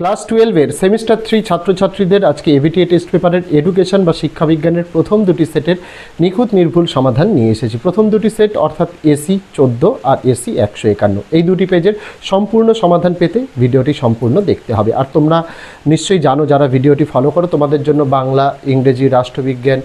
Class টুয়েলভের semester three ছাত্রছাত্রীদের আজকে এবিটি টেস্ট পেপারের এডুকেশন বা শিক্ষাবিজ্ঞানের প্রথম দুটি সেটের নিখুঁত নির্ভুল সমাধান নিয়ে এসেছি। প্রথম দুটি সেট অর্থাৎ এসি চোদ্দ আর এসি একশো একান্ন। এই দুটি পেজের সম্পূর্ণ সমাধান পেতে ভিডিওটি সম্পূর্ণ দেখতে হবে। আর তোমরা নিশ্চয়ই জানো, যারা ভিডিওটি ফলো করো, তোমাদের জন্য বাংলা, ইংরেজি, রাষ্ট্রবিজ্ঞান,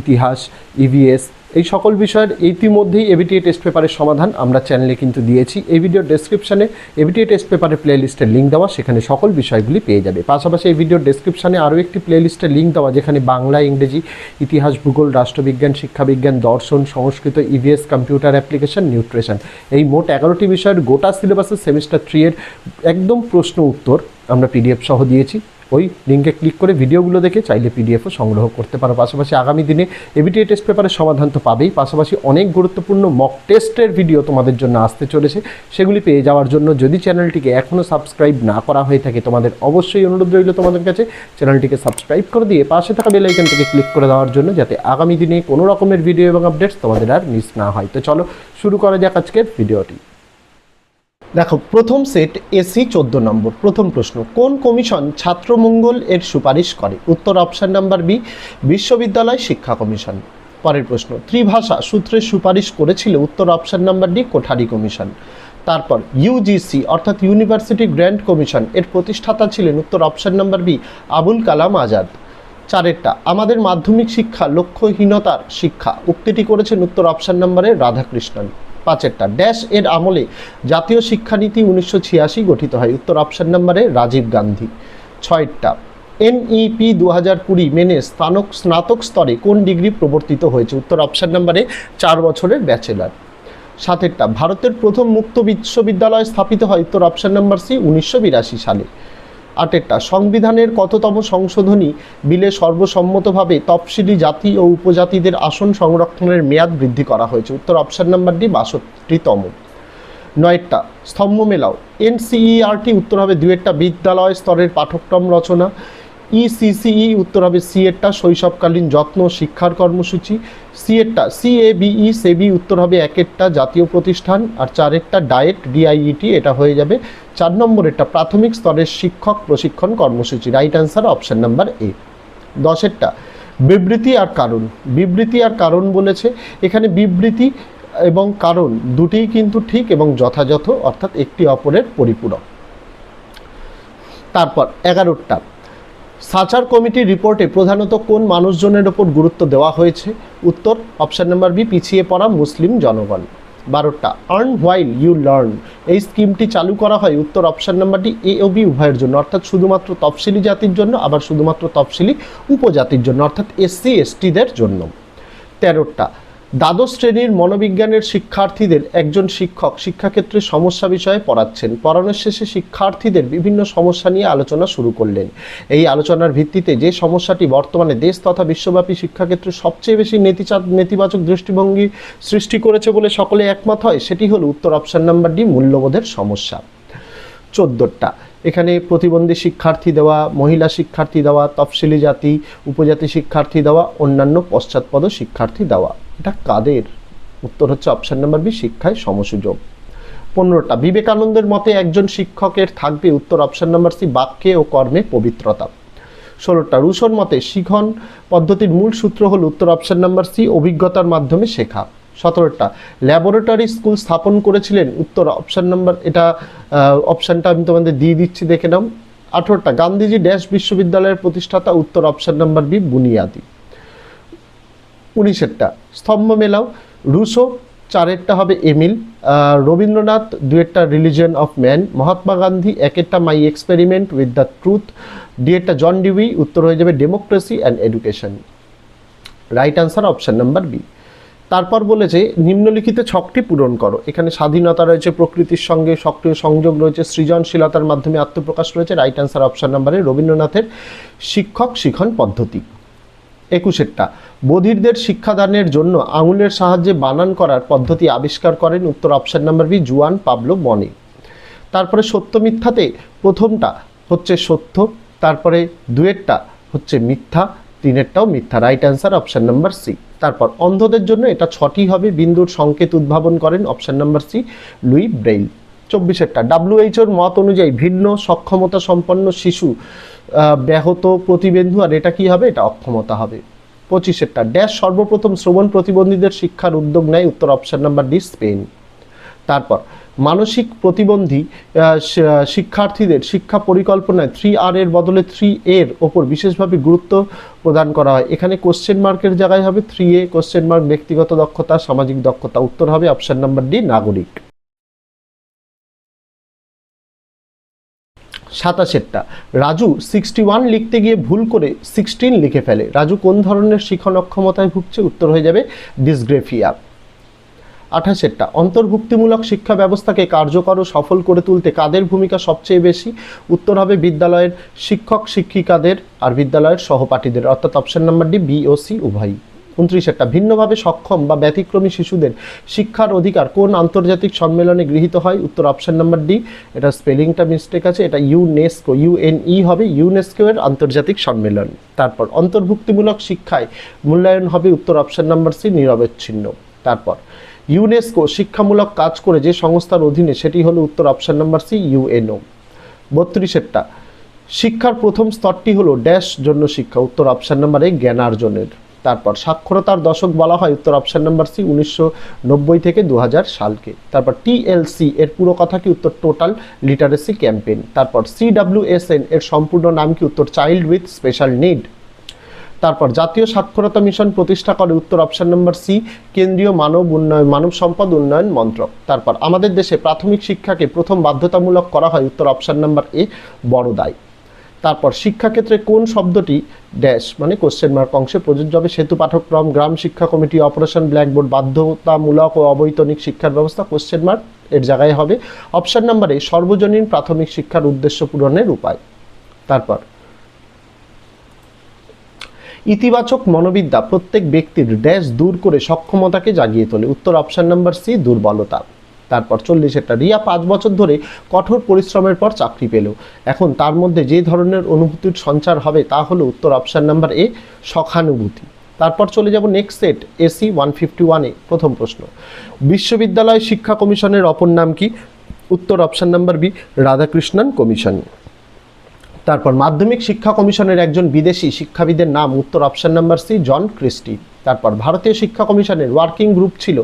ইতিহাস ইভিএস এই সকল বিষয়ের ইতিমধ্যেই এবিটিএ টেস্ট পেপারের সমাধান আমরা চ্যানেলে কিন্তু দিয়েছি। এই ভিডিওর ডেসক্রিপশনে এবিটিএ টেস্ট পেপারের প্লেলিস্টের লিঙ্ক দেওয়া, সেখানে সকল বিষয়গুলি পেয়ে যাবে। পাশাপাশি এই ভিডিওর ডেসক্রিপশনে আরও একটি প্লেলিস্টের লিঙ্ক দেওয়া, যেখানে বাংলা, ইংরেজি, ইতিহাস, ভূগোল, রাষ্ট্রবিজ্ঞান, শিক্ষাবিজ্ঞান, দর্শন, Sanskrit EVS computer application nutrition এই মোট এগারোটি বিষয়ের গোটা সিলেবাসের সেমিস্টার থ্রি এর একদম প্রশ্ন উত্তর আমরা পিডিএফ সহ দিয়েছি। ওই লিঙ্কে ক্লিক করে ভিডিওগুলো দেখে চাইলে পিডিএফও সংগ্রহ করতে পারো। পাশাপাশি আগামী দিনে এবিটিএ টেস্ট পেপারের সমাধান তো পাবেই। পাশাপাশি অনেক গুরুত্বপূর্ণ মক টেস্টের ভিডিও তোমাদের জন্য আসতে চলেছে। সেগুলি পেয়ে যাওয়ার জন্য যদি চ্যানেলটিকে এখনও সাবস্ক্রাইব না করা হয়ে থাকে, তোমাদের অবশ্যই অনুরোধ রইল তোমাদের কাছে। চ্যানেলটিকে সাবস্ক্রাইব করে দিয়ে পাশে থাকা বেল আইকনটিকে ক্লিক করে দেওয়ার জন্য, যাতে আগামী দিনে কোনো রকমের ভিডিও এবং আপডেটস তোমাদের আর মিস না হয়। তো চলো, শুরু করা যাক আজকের ভিডিওটি দেখো, প্রথম সেট এসি চোদ্দ নম্বর, প্রথম প্রশ্ন, কোন কমিশন ছাত্রমঙ্গল এর সুপারিশ করে? উত্তর অপশন নাম্বার বি বিশ্ববিদ্যালয় শিক্ষা কমিশন। পরের প্রশ্ন, ত্রিভাষা সূত্রের সুপারিশ করেছিল উত্তর option number D Kothari commission. তারপর ইউজিসি অর্থাৎ ইউনিভার্সিটি গ্র্যান্ড কমিশন এর প্রতিষ্ঠাতা ছিলেন উত্তর option number B Abul Kalam Azad. চারেরটা, আমাদের মাধ্যমিক শিক্ষা লক্ষ্যহীনতার শিক্ষা। উক্তিটি করেছেন উত্তর অপশন নাম্বারে রাধাকৃষ্ণন। পাঁচেরটা। ড্যাশ এর আমলে জাতীয় শিক্ষানীতি উনিশশো ছিয়াশি গঠিত হয়। উত্তর অপশন নাম্বারে রাজীব গান্ধী। ছয়টা। এনইপি দু হাজার কুড়ি মেনে স্নাতক স্নাতক স্তরে কোন ডিগ্রি প্রবর্তিত হয়েছে? উত্তর অপশন নাম্বারে চার বছরের ব্যাচেলার। সাতেরটা। ভারতের প্রথম মুক্ত বিশ্ববিদ্যালয় স্থাপিত হয় উত্তর অপশন নাম্বার সি, উনিশশো বিরাশি সালে। আটেরটা। সংবিধানের কততম সংশোধনী বিলে সর্বসম্মতভাবে তফসিলি জাতি ও উপজাতিদের আসন সংরক্ষণের মেয়াদ বৃদ্ধি করা হয়েছে? উত্তর অপশান নাম্বার ডি, বাষট্টিতম। নয়টা, স্তম্ভ মেলাও। এনসিইআরটি উত্তর হবে দুয়েরটা বিদ্যালয় স্তরের পাঠ্যক্রম রচনা। ইসিসিই উত্তর হবে সি এরটা শৈশবকালীন যত্ন, শিক্ষার কর্মসূচি। সি এরটা সিএবিই, সেবি উত্তর হবে একেরটা জাতীয় প্রতিষ্ঠান আর চারেরটা ডায়েট, ডিআইইটি, এটা হয়ে যাবে। চার নম্বরেরটা প্রাথমিক স্তরের শিক্ষক প্রশিক্ষণ কর্মসূচি, right answer option number A. দশেরটা, বিবৃতি আর কারণ। বিবৃতি আর কারণ বলেছে, এখানে বিবৃতি এবং কারণ দুটিই কিন্তু ঠিক এবং যথাযথ, অর্থাৎ একটি অপরের পরিপূরক। তারপর এগারোটা সাচার কমিটির রিপোর্টে প্রধানত কোন মানুষজনের ওপর গুরুত্ব দেওয়া হয়েছে? উত্তর, অপশান নাম্বার বি, পিছিয়ে পড়া মুসলিম জনগণ। বারোটা, আর্ন হোয়াইল ইউ লার্ন। এই স্কিমটি চালু করা হয়, উত্তর, অপশন নাম্বারটি এ ও বি উভয়ের জন্য। অর্থাৎ শুধুমাত্র তফসিলি জাতির জন্য, আবার শুধুমাত্র তফসিলি উপজাতির জন্য, অর্থাৎ এসসি, এসটিদের জন্য। তেরোটা দ্বাদশ শ্রেণির মনোবিজ্ঞানের শিক্ষার্থীদের একজন শিক্ষক শিক্ষাক্ষেত্রে সমস্যা বিষয়ে পড়াচ্ছেন। পড়ানোর শেষে শিক্ষার্থীদের বিভিন্ন সমস্যা নিয়ে আলোচনা শুরু করলেন। এই আলোচনার ভিত্তিতে যে সমস্যাটি বর্তমানে দেশ তথা বিশ্বব্যাপী শিক্ষাক্ষেত্রে সবচেয়ে বেশি নেতিচা- নেতিবাচক দৃষ্টিভঙ্গি সৃষ্টি করেছে বলে সকলে একমত হয়, সেটি হলো উত্তর অপশন নাম্বার ডি মূল্যবোধের সমস্যা। চোদ্দোটা এখানে প্রতিবন্ধী শিক্ষার্থী দেওয়া, মহিলা শিক্ষার্থী দেওয়া, তফসিলি জাতি, উপজাতি শিক্ষার্থী দেওয়া, অন্যান্য পশ্চাৎপদ শিক্ষার্থী দেওয়া। এটা কাদের? উত্তর হচ্ছে অপশান নাম্বার বি শিক্ষায় সমসুযোগ। পনেরোটা, বিবেকানন্দের মতে একজন শিক্ষকের থাকবে উত্তর অপশান নাম্বার সি বাক্যে ও কর্মে পবিত্রতা। ষোলোটা, রুশোর মতে শিখন পদ্ধতির মূল সূত্র হল উত্তর অপশান নাম্বার সি অভিজ্ঞতার মাধ্যমে শেখা। সতেরোটা। ল্যাবরেটরি স্কুল স্থাপন করেছিলেন, উত্তর অপশান নাম্বার, এটা অপশানটা আমি তোমাদের দিয়ে দিচ্ছি, দেখে নাও। আঠেরোটা, গান্ধীজি ড্যাশ বিশ্ববিদ্যালয়ের প্রতিষ্ঠাতা, উত্তর অপশান নাম্বার বি, বুনিয়াদি। উনিশেরটা, স্তম্ভ মেলাও, রুশো, চারেরটা হবে Emile Rabindranath, দুয়েরটা religion of man, Mahatma Gandhi, একেরটা my experiment with the truth ডিএরটা John Dewey, উত্তর হয়ে যাবে democracy and education. Right answer option number B. তারপর বলেছে নিম্নলিখিত ছকটি পূরণ করো। এখানে স্বাধীনতা রয়েছে, প্রকৃতির সঙ্গে সক্রিয় সংযোগ রয়েছে, সৃজনশীলতার মাধ্যমে আত্মপ্রকাশ রয়েছে রাইট অ্যান্সার অপশন নাম্বারে রবীন্দ্রনাথের শিক্ষক শিখন পদ্ধতি। একুশেরটা, বধিরদের শিক্ষাদানের জন্য আঙুলের সাহায্যে বানান করার পদ্ধতি আবিষ্কার করেন, উত্তর option number B Juan Pablo মনে। তারপরে সত্য মিথ্যাতে প্রথমটা হচ্ছে সত্য, তারপরে দুয়েরটা হচ্ছে মিথ্যা, তিনেরটাও মিথ্যা right answer option number C তারপর অন্ধদের জন্য এটা ছটি হবে। বিন্দুর সংকেত উদ্ভাবন করেন option number C Louis Braille চব্বিশেরটা ডাব্লিউএইচওর মত অনুযায়ী ভিন্ন, সক্ষমতা সম্পন্ন শিশু ব্যাহত প্রতিবন্ধু, আর এটা কি হবে? এটা অক্ষমতা হবে। পঁচিশেরটা ড্যাশ সর্বপ্রথম শ্রবণ প্রতিবন্ধীদের শিক্ষার উদ্যোগ নেয়, উত্তর অপশান নাম্বার ডি স্পেন তারপর, মানসিক প্রতিবন্ধী শিক্ষার্থীদের শিক্ষা পরিকল্পনায় থ্রি আর এর বদলে থ্রি এর ওপর বিশেষভাবে গুরুত্ব প্রদান করা হয়। এখানে কোশ্চেন মার্কের জায়গায় হবে থ্রি এ কোশ্চেন মার্ক ব্যক্তিগত দক্ষতা, সামাজিক দক্ষতা। উত্তর হবে অপশান নাম্বার ডি নাগরিক। সাতাশেরটা, রাজু সিক্সটি ওয়ান লিখতে গিয়ে ভুল করে সিক্সটিন লিখে ফেলে। রাজু কোন ধরনের শিখন অক্ষমতায় ভুগছে? উত্তর হয়ে যাবে ডিসগ্রেফিয়া আঠাশেরটা। অন্তর্ভুক্তিমূলক শিক্ষা ব্যবস্থাকে কার্যকর ও সফল করে তুলতে কাদের ভূমিকা সবচেয়ে বেশি? উত্তর হবে বিদ্যালয়ের শিক্ষক শিক্ষিকাদের আর বিদ্যালয়ের সহপাঠীদের। অর্থাৎ অপশন নাম্বার ডি বি ও সি উভয়ই। উনত্রিশেরটা, ভিন্নভাবে সক্ষম বা ব্যতিক্রমী শিশুদের শিক্ষার অধিকার কোন আন্তর্জাতিক সম্মেলনে গৃহীত হয়? উত্তর অপশন নাম্বার ডি এটা স্পেলিংটা মিস্টেক আছে, এটা ইউনেস্কো ইউএনই হবে ইউনেস্কো এর আন্তর্জাতিক সম্মেলন। তারপর, অন্তর্ভুক্তিমূলক শিক্ষায় মূল্যায়ন হবে, উত্তর অপশন নাম্বার সি নিরবচ্ছিন্ন তারপর ইউনেস্কো শিক্ষামূলক কাজ করে যে সংস্থার অধীনে, সেটি হলো উত্তর অপশন নাম্বার সি, ইউএনও। বত্রিশেরটা শিক্ষার প্রথম স্তরটি হলো ড্যাশ জন্য শিক্ষা, উত্তর অপশন নাম্বার এ, জ্ঞানার্জনের। তারপর সাক্ষরতার দশক বলা হয় উত্তর অপশন নাম্বার সি, উনিশশো নব্বই থেকে দু হাজার সালকে। তারপর টিএলসি এর পুরো কথা কি উত্তর টোটাল লিটারেসি ক্যাম্পেইন। তারপর সিডাব্লিউএসএন এর সম্পূর্ণ নাম কি উত্তর চাইল্ড উইথ স্পেশাল নিড? তারপর, জাতীয় সাক্ষরতা মিশন প্রতিষ্ঠা করে উত্তর অপশন নম্বর সি, কেন্দ্রীয় মানব উন্নয়ন, মানব সম্পদ উন্নয়ন মন্ত্রক। তারপর, আমাদের দেশে প্রাথমিক শিক্ষাকে প্রথম বাধ্যতামূলক করা হয় উত্তর অপশন নাম্বার এ, বড়দায়। তারপর, শিক্ষাক্ষেত্রে কোন শব্দটি ড্যাশ মানে কোশ্চেন মার্ক অংশে প্রযোজ্য হবে? সেতু পাঠ্যক্রম, গ্রাম শিক্ষা কমিটি, অপারেশন ব্ল্যাকবোর্ড, বাধ্যতামূলক ও অবৈতনিক শিক্ষার ব্যবস্থা কোশ্চেন মার্ক এর জায়গায় হবে। অপশন নাম্বারে সর্বজনীন প্রাথমিক শিক্ষার উদ্দেশ্য পূরণের উপায়। তারপর ইতিবাচক মনোবিদ্যা প্রত্যেক ব্যক্তির ড্যাশ দূর করে সক্ষমতাকে জাগিয়ে তোলে। উত্তর অপশন নাম্বার সি, দুর্বলতা। তারপর চল্লিশ একটা রিয়া পাঁচ বছর ধরে কঠোর পরিশ্রমের পর চাকরি পেল। এখন তার মধ্যে যে ধরনের অনুভূতির সঞ্চার হবে তা হলো উত্তর অপশান নাম্বার এ সখানুভূতি তারপর চলে যাব next set AC one fifty ওয়ানে প্রথম প্রশ্ন। বিশ্ববিদ্যালয় শিক্ষা কমিশনের অপর নাম কি? উত্তর option number B, Radhakrishnan commission. তারপর মাধ্যমিক শিক্ষা কমিশনের একজন বিদেশি শিক্ষাবিদের নাম উত্তর option number C, John Christie. তারপর ভারতীয় শিক্ষা কমিশনের ওয়ার্কিং গ্রুপ ছিল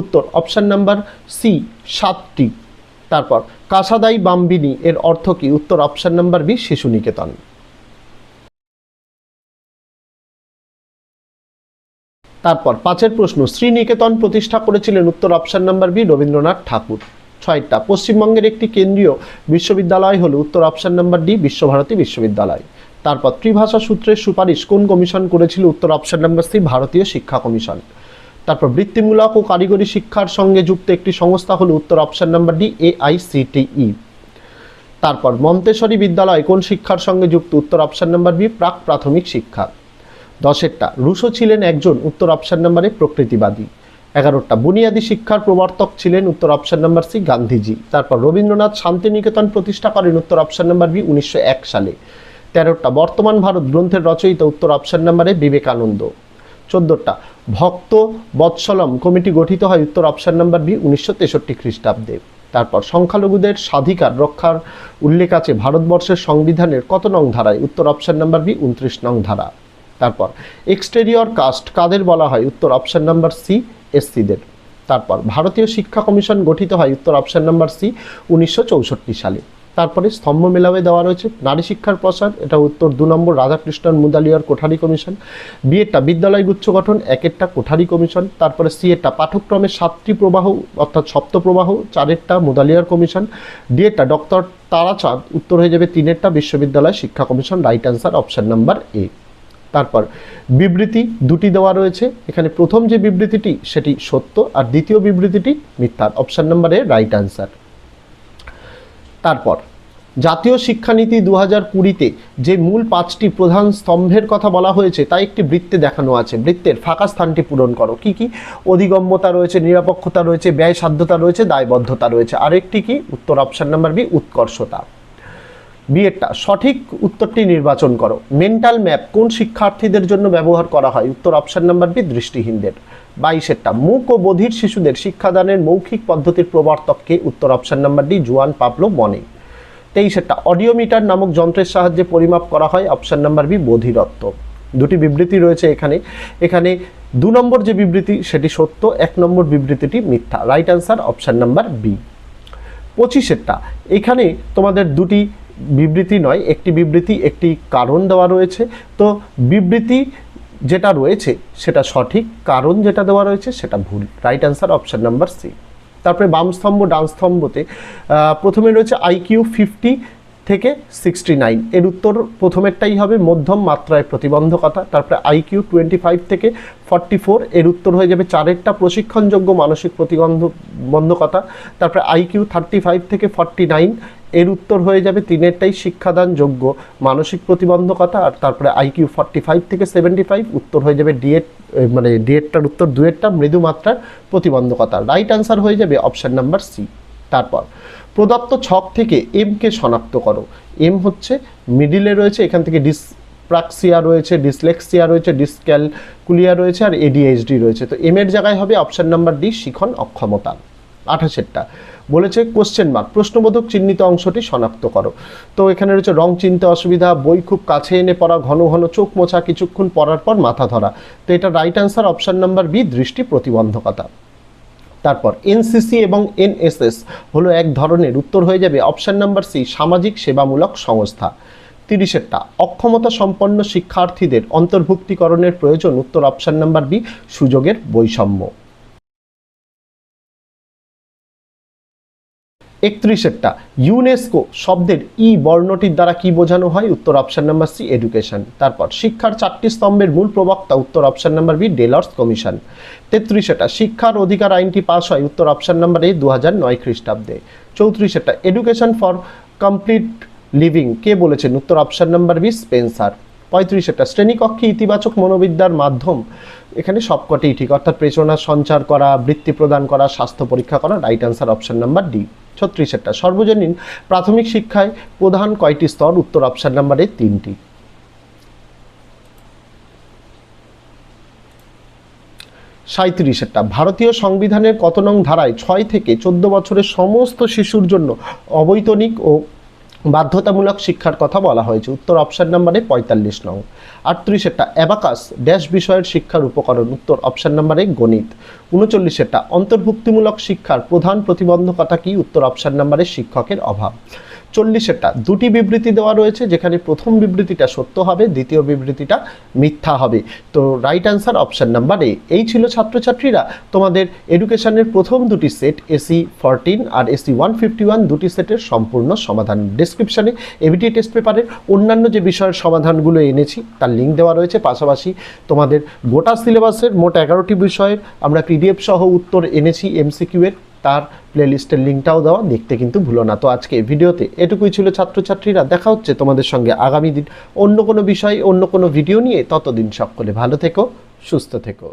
উত্তর অপশান নাম্বার সি, সাতটি। তারপর কাসাদাই বাম্বিনী এর অর্থ কি? উত্তর অপশান নাম্বার বি শিশু নিকেতন তারপর পাঁচের প্রশ্ন, শ্রীনিকেতন প্রতিষ্ঠা করেছিলেন উত্তর option number B, Rabindranath Tagore. ছয়টা। পশ্চিমবঙ্গের একটি কেন্দ্রীয় বিশ্ববিদ্যালয় হলো উত্তর অপশন নাম্বার ডি, বিশ্বভারতী বিশ্ববিদ্যালয়। তারপর ত্রিভাষা সূত্রের সুপারিশ কোন কমিশন করেছিল উত্তর অপশন নাম্বার সি, ভারতীয় শিক্ষা কমিশন। তারপর বৃত্তিমূলক ও কারিগরি শিক্ষার সঙ্গে যুক্ত একটি সংস্থা হলো উত্তর অপশন নাম্বার ডি এআইসিটিই তারপর মন্তেশ্বরী বিদ্যালয় কোন শিক্ষার সঙ্গে যুক্ত উত্তর অপশন নাম্বার বি, প্রাক প্রাথমিক শিক্ষা। দশেরটা, রুশো ছিলেন একজন উত্তর অপশন নাম্বারে প্রকৃতিবাদী। এগারোটা বুনিয়াদী শিক্ষার প্রবর্তক ছিলেন উত্তর অপশন নাম্বার সি গান্ধীজি। তারপর রবীন্দ্রনাথ শান্তিনিকেতন প্রতিষ্ঠা করেন উত্তর অপশন নাম্বার বি উনিশশো এক সালে। তেরোটা বর্তমান ভারত গ্রন্থের রচয়িতা উত্তর অপশন নাম্বারে বিবেকানন্দ। চোদ্দোটা ভক্ত বৎসলম কমিটি গঠিত হয় উত্তর অপশন নাম্বার বি উনিশশো তেষট্টি খ্রিস্টাব্দে। তারপর সংখ্যালঘুদের স্বাধিকার রক্ষার উল্লেখ আছে ভারতবর্ষের সংবিধানের কত নং ধারায়? উত্তর অপশন নাম্বার বি উনত্রিশ নং ধারা। তারপর এক্সটেরিয়র কাস্ট কাদের বলা হয়? উত্তর অপশন নাম্বার সি এসসিদের। তারপর ভারতীয় শিক্ষা কমিশন গঠিত হয় উত্তর অপশন নাম্বার সি, উনিশশো চৌষট্টি সালে। তারপরে স্তম্ভ মেলাবে দেওয়া রয়েছে। নারী শিক্ষার প্রসার, এটা উত্তর দু নম্বর রাধাকৃষ্ণন মুদালিয়ার কোঠারি কমিশন। বিয়েরটা বিদ্যালয় গুচ্ছ গঠন একেরটা কোঠারি কমিশন। তারপরে সি এরটা পাঠ্যক্রমের সাতটি প্রবাহ, অর্থাৎ সপ্ত প্রবাহ চারেরটা মুদালিয়ার কমিশন। ডিএরটা ডক্টর তারাচাঁদ, উত্তর হয়ে যাবে তিনেরটা বিশ্ববিদ্যালয় শিক্ষা commission, right answer option number A. তারপর বিবৃতি দুটি দেওয়া রয়েছে। এখানে প্রথম যে বিবৃতিটি, সেটি সত্য, আর দ্বিতীয় বিবৃতিটি মিথ্যা অপশান নাম্বার রাইট অ্যান্সার তারপর, জাতীয় শিক্ষানীতি দু হাজার কুড়িতে যে মূল পাঁচটি প্রধান স্তম্ভের কথা বলা হয়েছে, তা একটি বৃত্তে দেখানো আছে। বৃত্তের ফাঁকা স্থানটি পূরণ করো। কি কি? অধিগম্যতা রয়েছে, নিরপেক্ষতা রয়েছে ব্যয় সাধ্যতা রয়েছে, দায়বদ্ধতা রয়েছে। আরেকটি কি? উত্তর অপশান নাম্বার বি, উৎকর্ষতা। বিয়েরটা সঠিক উত্তরটি নির্বাচন করো। মেন্টাল ম্যাপ কোন শিক্ষার্থীদের জন্য ব্যবহার করা হয়? উত্তর অপশন নাম্বার বি দৃষ্টিহীনদের। বাইশেরটা, মুক ও বধির শিশুদের শিক্ষাদানের মৌখিক পদ্ধতির প্রবর্তককে উত্তর option number D Juan Pablo মনে। তেইশেরটা, অডিওমিটার নামক যন্ত্রের সাহায্যে পরিমাপ করা হয়। অপশন নাম্বার বি বধিরত্ব। দুটি বিবৃতি রয়েছে এখানে। এখানে দু নম্বর যে বিবৃতি, সেটি সত্য, এক নম্বর বিবৃতিটি মিথ্যা। Right answer option number B পঁচিশেরটা, এখানে তোমাদের দুটি বিবৃতি নয়, একটি বিবৃতি, একটি কারণ দেওয়া রয়েছে। তো বিবৃতি যেটা রয়েছে সেটা সঠিক, কারণ যেটা দেওয়া রয়েছে সেটা ভুল। Right answer option number C তারপরে বাম স্তম্ভ ডান স্তম্ভতে প্রথমে রয়েছে আইকিউ ফিফটি থেকে সিক্সটি নাইন এর উত্তর প্রথমেরটাই হবে মধ্যম মাত্রায় প্রতিবন্ধকতা, তারপরে আইকিউ টোয়েন্টি ফাইভ থেকে ফর্টি ফোর এর উত্তর হয়ে যাবে চারেরটা প্রশিক্ষণযোগ্য মানসিক প্রতিবন্ধ বন্ধকতা তারপরে আইকিউ থার্টি ফাইভ থেকে ফর্টি নাইন এর উত্তর হয়ে যাবে তিনেরটাই শিক্ষাদান যোগ্য মানসিক প্রতিবন্ধকতা, আর তারপরে আইকিউ ফর্টি ফাইভ থেকে সেভেন্টি ফাইভ উত্তর হয়ে যাবে ডিএড মানে ডিএডটার উত্তর দুয়েরটা মৃদু মাত্রার প্রতিবন্ধকতা। রাইট অ্যান্সার হয়ে যাবে অপশান নাম্বার সি তারপর প্রদত্ত ছক থেকে এমকে শনাক্ত করো। এম হচ্ছে মিডিলে রয়েছে, এখান থেকে ডিস প্রাক্সিয়া রয়েছে ডিসলেক্সিয়া রয়েছে ডিসক্যালকুলিয়া রয়েছে আর এডিএইচডি রয়েছে। তো এম এর জায়গায় হবে অপশন নাম্বার ডি শিখন অক্ষমতা, আঠাশেরটা। বলেছে কোশ্চেন মার্ক প্রশ্নবোধক চিহ্নিত অংশটি শনাক্ত করো। তো এখানে রয়েছে রং চিনতে অসুবিধা, বই খুব কাছে এনে পড়া, ঘন ঘন চোখ মোছা, কিছুক্ষণ পড়ার পর মাথা ধরা। তো এটা right answer option number B দৃষ্টি প্রতিবন্ধকতা। তারপর এনসিসি এবং এনএসএস হলো এক ধরনের উত্তর হয়ে যাবে অপশান নাম্বার সি, সামাজিক সেবামূলক সংস্থা। তিরিশেরটা, অক্ষমতা সম্পন্ন শিক্ষার্থীদের অন্তর্ভুক্তিকরণের প্রয়োজন, উত্তর অপশান নাম্বার বি, সুযোগের বৈষম্য। একত্রিশেরটা। ইউনেস্কো শব্দের ই বর্ণটির দ্বারা কি বোঝানো হয়? উত্তর অপশান নাম্বার সি এডুকেশন তারপর, শিক্ষার চারটি স্তম্ভের মূল প্রবক্তা, উত্তর option number B Delors commission তেত্রিশেটা শিক্ষার অধিকার আইনটি পাস হয় উত্তর অপশান নাম্বার এ দু হাজার নয় খ্রিস্টাব্দে। চৌত্রিশেটা এডুকেশন ফর কমপ্লিট লিভিং কে বলেছেন? উত্তর অপশান নাম্বার বি স্পেন্সার পঁয়ত্রিশটা শ্রেণীকক্ষে ইতিবাচক মনোবিদ্যার মাধ্যম, এখানে সবকটি ঠিক। অর্থাৎ প্রেরণা সঞ্চার করা, বৃত্তি প্রদান করা, স্বাস্থ্য পরীক্ষা করা right answer option number D ছত্রিশেরটা। সর্বজনীন প্রাথমিক শিক্ষায় প্রধান কয়টি স্তর? উত্তর অপশান নাম্বারে তিনটি। সাঁত্রিশেরটা ভারতীয় সংবিধানের কত নং ধারায় ছয় থেকে চোদ্দ বছরের সমস্ত শিশুর জন্য অবৈতনিক ও বাধ্যতামূলক শিক্ষার কথা বলা হয়েছে। উত্তর অপশান নাম্বারে পঁয়তাল্লিশ নং। আটত্রিশেরটা অ্যাবাকাস ড্যাশ বিষয়ের শিক্ষার উপকরণ। উত্তর অপশান নাম্বারে গণিত। উনচল্লিশেরটা অন্তর্ভুক্তিমূলক শিক্ষার প্রধান প্রতিবন্ধকতা কি? উত্তর অপশান নাম্বারে শিক্ষকের অভাব। চল্লিশেরটা। দুটি বিবৃতি দেওয়া রয়েছে, যেখানে প্রথম বিবৃতিটা সত্য হবে, দ্বিতীয় বিবৃতিটা মিথ্যা হবে। তো right answer option number A এই ছিল ছাত্রছাত্রীরা। তোমাদের এডুকেশনের প্রথম দুটি সেট এসি ফরটিন আর এসি ওয়ান ফিফটি ওয়ান দুটি সেটের সম্পূর্ণ সমাধান ডিসক্রিপশানে এবিটি টেস্ট পেপারের অন্যান্য যে বিষয়ের সমাধানগুলো এনেছি, তার লিঙ্ক দেওয়া রয়েছে। পাশাপাশি তোমাদের গোটা সিলেবাসের মোট এগারোটি বিষয়ের আমরা পিডিএফ সহ উত্তর এনেছি এমসিকিউ এর তার প্লেলিস্টের লিঙ্কটাও দেওয়া, দেখতে কিন্তু ভুলো না। তো আজকে এই ভিডিওতে এটুকুই ছিল ছাত্রছাত্রীরা। দেখা হচ্ছে তোমাদের সঙ্গে আগামী দিন অন্য কোনো বিষয়, অন্য কোনো ভিডিও নিয়ে। ততদিন সকলে ভালো থেকো, সুস্থ থেকো।